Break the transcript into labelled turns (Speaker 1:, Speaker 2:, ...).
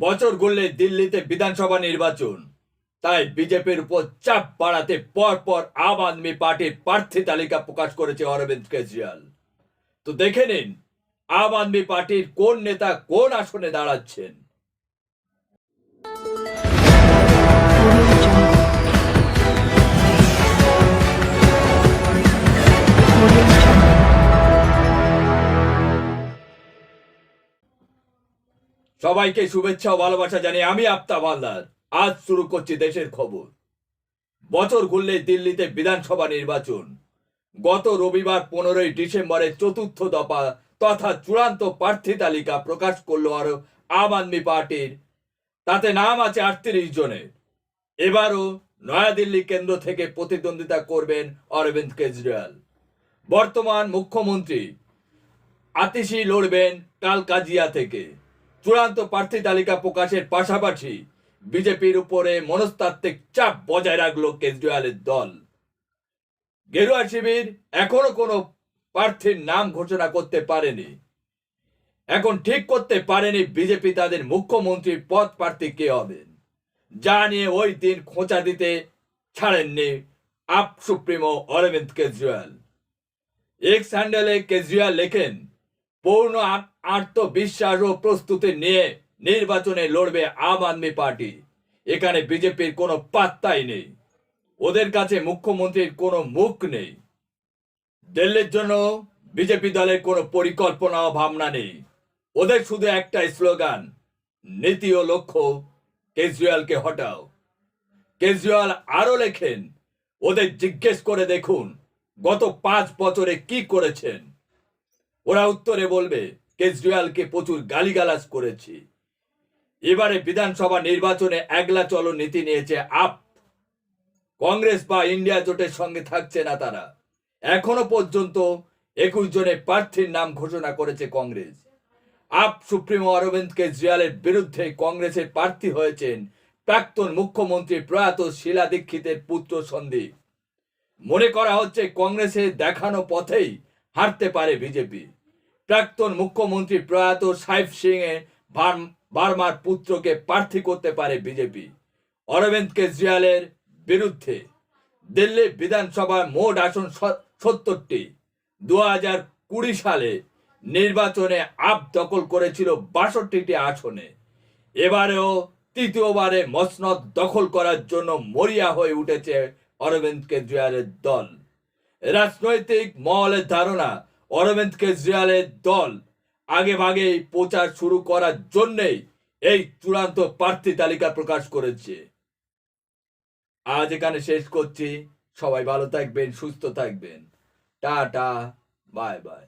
Speaker 1: বছর গড়লে দিল্লিতে বিধানসভা নির্বাচন। তাই বিজেপির উপর চাপ বাড়াতে পরপর আম আদমি পার্টির প্রার্থী তালিকা প্রকাশ করেছে অরবিন্দ কেজরিওয়াল। তো দেখে নিন, আম আদমি পার্টির কোন নেতা কোন আসনে দাঁড়াচ্ছেন? সবাইকে শুভেচ্ছা ও ভালোবাসা জানিয়ে আমি আফতাব হালদার। আজ শুরু করছি দেশের খবর। বছর ঘুরলে দিল্লিতে বিধানসভা নির্বাচন। গত রবিবার পনেরোই ডিসেম্বরের চতুর্থ দফা তথা চূড়ান্ত প্রার্থী তালিকা প্রকাশ করল আরও আম আদমি পার্টির। তাতে নাম আছে আটত্রিশ জনের। এবারও নয়াদিল্লি কেন্দ্র থেকে প্রতিদ্বন্দ্বিতা করবেন অরবিন্দ কেজরিওয়াল। বর্তমান মুখ্যমন্ত্রী আতিশি লড়বেন কালকাজিয়া থেকে। চূড়ান্ত প্রার্থী তালিকা প্রকাশের পাশাপাশি বিজেপির উপরে মনস্তাত্ত্বিক চাপ বজায় রাখল কেজরিওয়ালের দল। গেরুয়া শিবির এখনও কোনো প্রার্থীর নাম ঘোষণা করতে পারেনি। এখন ঠিক করতে পারেনি বিজেপি তাদের মুখ্যমন্ত্রীর পদ প্রার্থী কে হবেন। যা নিয়ে ওই দিন খোঁচা দিতে ছাড়েননি আপ সুপ্রিমো অরবিন্দ কেজরিওয়াল। এক্স হ্যান্ডেলে কেজরিওয়াল লেখেন পূর্ণ আত্মবিশ্বাস ও প্রস্তুতি নিয়ে নির্বাচনে লড়বে আম আদমি পার্টি। এখানে বিজেপির কোনো পাত্তাই নেই। ওদের কাছে মুখ্যমন্ত্রীর কোনো মুখ নেই। দিল্লির জন্য বিজেপি দলের কোনো পরিকল্পনা ও ভাবনা নেই। ওদের শুধু একটাই স্লোগান, নীতি ও লক্ষ্য, কেজরিওয়ালকে হটাও। কেজরিওয়াল আরও লেখেন, ওদের জিজ্ঞেস করে দেখুন, গত পাঁচ বছরে কি করেছেন? ওরা উত্তরে বলবে, কেজরিওয়ালকে প্রচুর গালিগালাজ করেছি। এবারে বিধানসভা নির্বাচনে একলা চলো নীতি নিয়েছে আপ। কংগ্রেস বা ইন্ডিয়া জোটের সঙ্গে থাকছে না তারা। এখনও পর্যন্ত একুশ জনের প্রার্থীর নাম ঘোষণা করেছে কংগ্রেস। আপ সুপ্রিমো অরবিন্দ কেজরিওয়ালের বিরুদ্ধে কংগ্রেসের প্রার্থী হয়েছেন প্রাক্তন মুখ্যমন্ত্রী প্রয়াত শিলা দীক্ষিতের পুত্র সন্দীপ। মনে করা হচ্ছে কংগ্রেসের দেখানো পথেই হারতে পারে বিজেপি। প্রাক্তন মুখ্যমন্ত্রী প্রয়াত সাইফ সিং এ বার্মার পুত্রকে প্রার্থী করতে পারে বিজেপি। অরবিন্দ কেজরিওয়ালের বিরুদ্ধে দিল্লি বিধানসভার মোট আসন সত্তরটি। দু হাজার কুড়ি সালে নির্বাচনে আপ দখল করেছিল বাষট্টিটি আসনে। এবারেও তৃতীয়বারে মসনদ দখল করার জন্য মরিয়া হয়ে উঠেছে অরবিন্দ কেজরিওয়ালের দল। রাজনৈতিক মহলের ধারণা অরবিন্দ কেজরিওয়ালের দল আগে ভাগে প্রচার শুরু করার জন্যেই এই চূড়ান্ত প্রার্থী তালিকা প্রকাশ করেছে। আজ এখানে শেষ করছি। সবাই ভালো থাকবেন, সুস্থ থাকবেন। Tata, bye bye.